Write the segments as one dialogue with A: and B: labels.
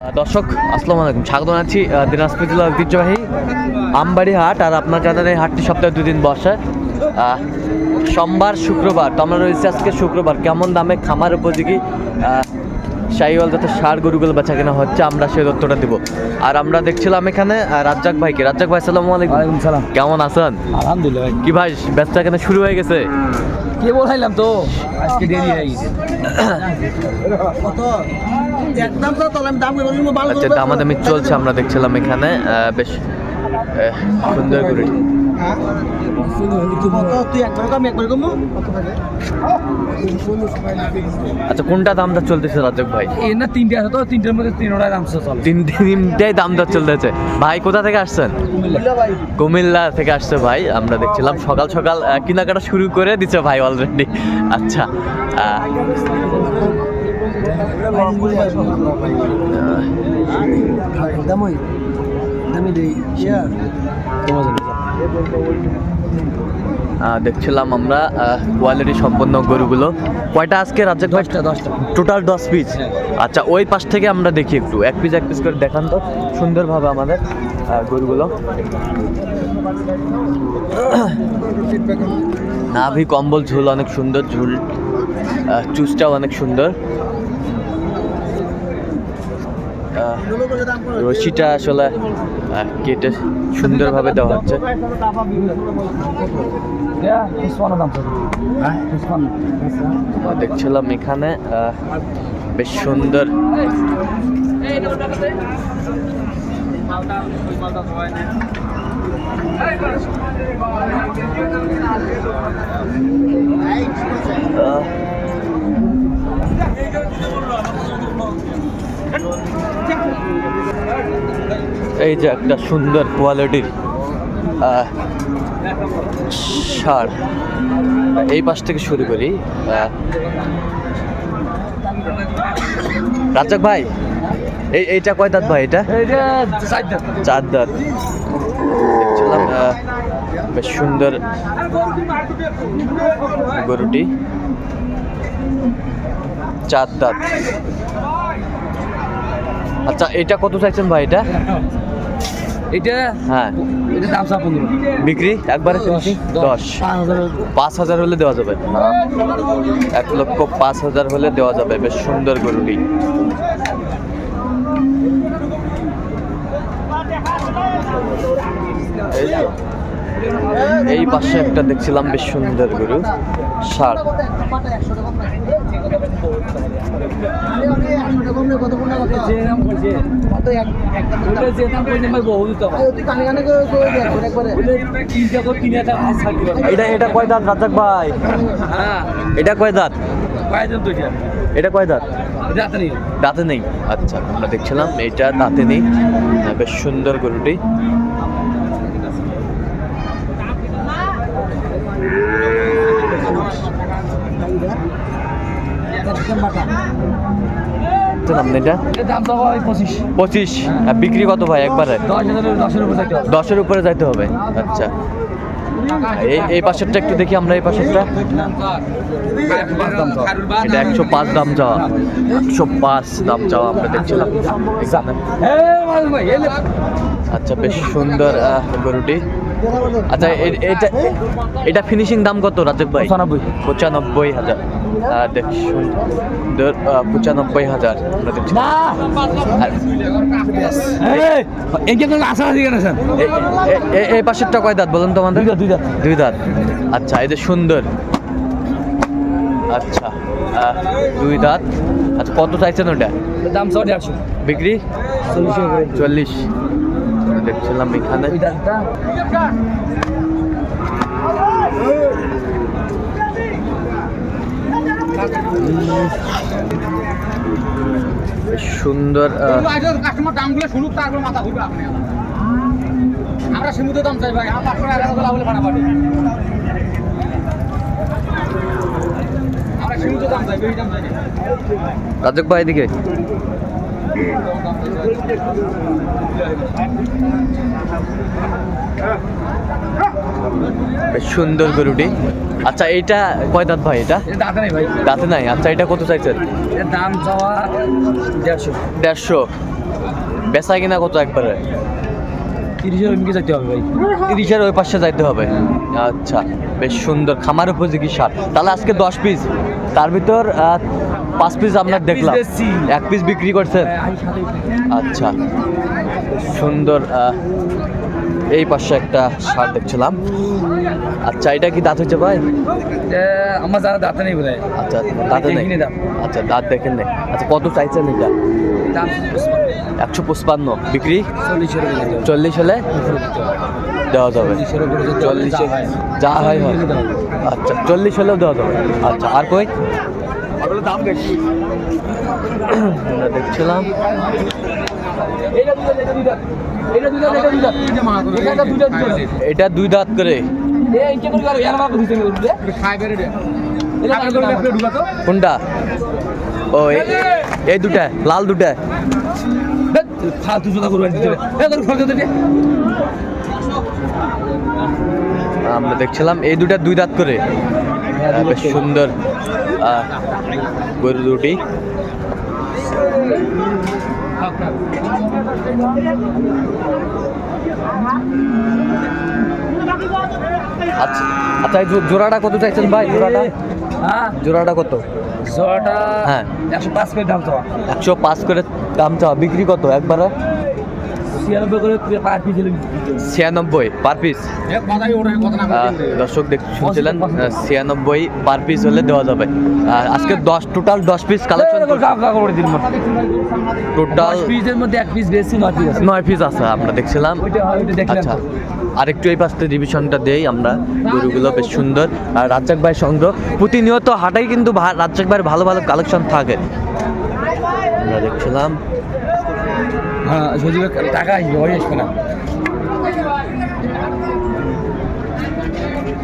A: দর্শক, আসসালামু আলাইকুম। স্বাগত জানাচ্ছি দিনাজপুর জেলার ঐতিহ্যবাহী আমবাড়ি হাট আর আপনার জানেন এই হাটটি সপ্তাহে দুদিন বসে। সোমবার, শুক্রবার, তো আমরা রয়েছি আজকে শুক্রবার। কেমন দামে খামার উপযোগী? শাহিওয়াল যাতে সার গরুগুলো বেচা কেনা হচ্ছে আমরা সেই তথ্যটা দিব। আর আমরা দেখছিলাম এখানে রাজ্জাক ভাইকে। রাজ্জাক ভাই সালামু আলাইকুম।
B: সালাম।
A: কেমন আছেন?
B: আলহামদুলিল্লাহ ভাই।
A: কি ভাই বেচা কেনা শুরু হয়ে গেছে?
B: কে বলাইলাম তো? আজকে দেরি হয়ে গেছে।
C: একদম তো তাহলে দাম করে বলব ভালো
A: আচ্ছা দামাদামি চলছে আমরা দেখছিলাম এখানে বেশ সুন্দর করে আচ্ছা কোনটা দাম দর চলতেছে রাজক ভাই?
B: এই না তিনটে আছে তো তিনটের মধ্যে তিনটা দাম চলে।
A: তিন তিনটাই দাম দর চলতেছে। ভাই কোথা থেকে আসছেন? কুমিল্লা থেকে আসছে ভাই আমরা দেখছিলাম সকাল সকাল কেনাকাটা শুরু করে দিচ্ছে ভাই অলরেডি আচ্ছা
C: দামি দেই
A: আহ, দেখছিলাম আমরা কোয়ালিটি সম্পন্ন গরুগুলো। কয়টা আজকে রাজ্যে?
B: দশটা দশটা।
A: টোটাল দশ পিস
B: হ্যাঁ।
A: আচ্ছা ওই পাশ থেকে আমরা দেখি একটু। এক পিস এক পিস করে দেখান তো। সুন্দরভাবে আমাদের গরুগুলো। নাভি কম্বল ঝুল অনেক সুন্দর ঝুল চুজটাও অনেক সুন্দর। রশিটা আসলে কেটে সুন্দরভাবে দেওয়া হচ্ছে। দেখছিলাম এখানে বেশ সুন্দর। এই যে একটা সুন্দর কোয়ালিটির সার। এই পাশ থেকে শুরু করি আহ, রাজ্জাক ভাই এই এইটা কয় দাঁত ভাই এটা? চার দাঁত। দেখছিলাম বেশ সুন্দর গরুটি। চার দাঁত। আচ্ছা এটা কত চাইছেন ভাই এটা?
B: এটা
A: হ্যাঁ।
B: এটা দাম চা পনেরো।
A: বিক্রি? একবারে? দশ। পাঁচ হাজার হলে দেওয়া যাবে। এক লক্ষ পাঁচ হাজার হলে দেওয়া যাবে। বেশ সুন্দর গরুটি। এই পাশে একটা দেখছিলাম বেশ সুন্দর গরু। ষাট। এটা এটা কয় দাঁত রাজাক ভাই? এটা কয় দাঁত?
B: এটা
A: কয় দাঁত? দাঁতে নেই। আচ্ছা আমরা দেখছিলাম এটা দাঁতে নেই। হ্যাঁ, বেশ সুন্দর গরুটি। তো নাম এটা?
B: পঁচিশ।
A: বিক্রি কত ভাই একবারে?
B: দশের উপর
A: যাইতে হবে। আচ্ছা। এই এই পাশেরটা একটু দেখি আমরা এই পাশেরটা। এটা একশো পাঁচ দাম চাওয়া একশো পাঁচ দাম চাওয়া আমরা দেখছিলাম। আচ্ছা বেশ সুন্দর গরুটি। আচ্ছা এটা এটা ফিনিশিং দাম কত রাজক ভাই?
B: পঁচানব্বই।
A: পঁচানব্বই হাজার। সুন্দর পঁচানব্বই হাজার আমরা দেখছি এই পাশেরটা কয় দাঁত বলুন তো আমাদের?
B: দুই দাঁত,
A: দুই দাঁত। আচ্ছা এই যে সুন্দর। আচ্ছা দুই দাঁত। আচ্ছা কত চাইছেন ওটা
B: দাম
A: বিক্রি? চল্লিশ। দেখছিলাম এখানে।
D: আপনি আমরা। সীমিত দাম চাই ভাই আমার পাঁচশো টাকা এগারো বলে ফাটাফাটি আমরা সীমিত দাম চাই বেশি দাম
A: রাজক ভাই এদিকে। বেশ সুন্দর গরুটি। আচ্ছা এইটা কয় দাঁত ভাই এটা?
B: দাঁতে নেই ভাই।
A: দাঁতে নাই। আচ্ছা এটা কত চাইছেন?
B: দাম চাওয়া দেড়শো।
A: দেড়শো। বেচা কিনা কত একবারে?
B: তিরিশের হবে ভাই।
A: তিরিশের ওই পাশে যাইতে হবে। আচ্ছা। বেশ সুন্দর খামার উপযোগী সার। তাহলে আজকে দশ পিস তার ভিতর পাঁচ পিস আপনার দেখলাম। এক পিস বিক্রি করছেন? আচ্ছা। সুন্দর এই পাশে একটা সার দেখছিলাম। আচ্ছা এটা কি দাঁত হচ্ছে ভাই?
B: আমার যারা দাঁত নেই বোধ
A: আচ্ছা দাঁত নেই। আচ্ছা দাঁত দেখেন নেই। আচ্ছা কত চাইছেন এটা? একশো পঁচপান্ন। বিক্রি? চল্লিশ হলে? দেওয়া যাবে। চল্লিশে
B: যা
A: যা হয় হয়। আচ্ছা চল্লিশ হলেও দেওয়া যাবে। আচ্ছা আর কই? দেখছিলাম। এটা দুই দাঁত করে। কোনটা? ও এই দুটা লাল দুটা।
B: জোতা করবেন
A: আমরা দেখছিলাম। এই দুটা দুই দাঁত করে। বেশ সুন্দর গরু দুটি আচ্ছা আচ্ছা জোড়াটা কত চাইছেন ভাই? জোড়াটা?
B: হ্যাঁ।
A: জোড়াটা কত?
B: জোয়াটা
A: হ্যাঁ।
B: একশো পাঁচ করে দাম চাওয়া।
A: একশো পাঁচ করে দাম চাওয়া। বিক্রি কত একবারে?
B: ছিয়ানব্বই পার পিস
A: দর্শক শুনছিলেন? ছিয়ানব্বই পার পিস হলে দেওয়া যাবে। আর আজকে দশ টোটাল দশ পিস কালেকশন টোটাল
B: পিসের মধ্যে এক পিস বেশি নয় পিস আছে।
A: আমরা দেখছিলাম।
B: হয়,
A: আচ্ছা আরেকটু এই পাশে রিভিশনটা দেই আমরা। গরুগুলো বেশ সুন্দর। আর রাজ্জাক ভাই সংগ্রহ। প্রতিনিয়ত হাটাই কিন্তু রাজ্জাক ভাইয়ের ভালো ভালো কালেকশন থাকে। আমরা দেখছিলাম।
B: সজীব টাকা আসবে ওই আসবে না।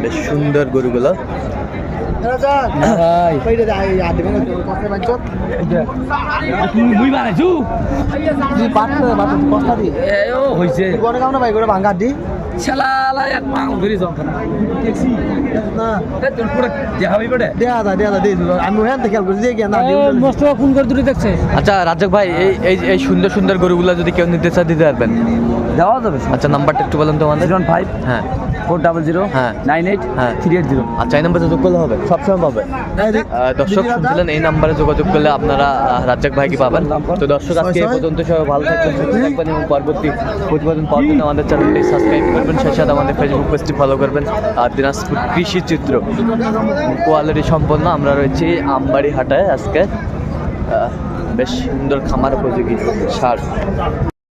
A: বেশ সুন্দর গরুগুলো।
C: ভাঙা দি।
B: এ ও হইছে
C: কোনে কাম না ভাই করে ভাঙা দি
B: শালা এক মাং ধরে যন্ত্রণা দেখছি
C: না
B: এ তোর পুরো দেখাবি বেটে
C: দেয়া দা দেয়া দা দে আমি ওখান থেকে খেয়াল করছি যে কি না
B: মস্ত ফোন করে দূরে দেখছে
A: আচ্ছা রাজ্জাক ভাই এই এই এই সুন্দর সুন্দর গরুগুলো যদি কেউ নিতে চায় দিতে পারবেন
B: দেওয়া যাবে
A: আচ্ছা নাম্বারটা একটু বলেন তো আমাদের
B: জিরো ফাইভ
A: হ্যাঁ
B: ফোর ডাবল জিরো
A: হ্যাঁ।
B: নাইন এইট
A: হ্যাঁ।
B: থ্রি এইট জিরো
A: আচ্ছা এই নাম্বারে যোগ করলে হবে। সবসময় পাবে। দর্শক শুনছিলেন এই নাম্বারে যোগাযোগ করলে আপনারা রাজ্জাক ভাইকে পাবেন। তো দর্শক আজকে এই পর্যন্ত সবাই ভালো থাকবেন সুস্থ থাকবেন এবং পরবর্তী প্রতিবেদন পাওয়ার জন্য আমাদের চ্যানেলটি সাবস্ক্রাইব করবেন সেই সাথে আমাদের ফেসবুক পেজটি ফলো করবেন। আর দিনাজপুর কৃষি চিত্র, কোয়ালিটি সম্পন্ন আমরা রয়েছি আমবাড়ি হাটায় আজকে বেশ সুন্দর খামার উপযোগী সার।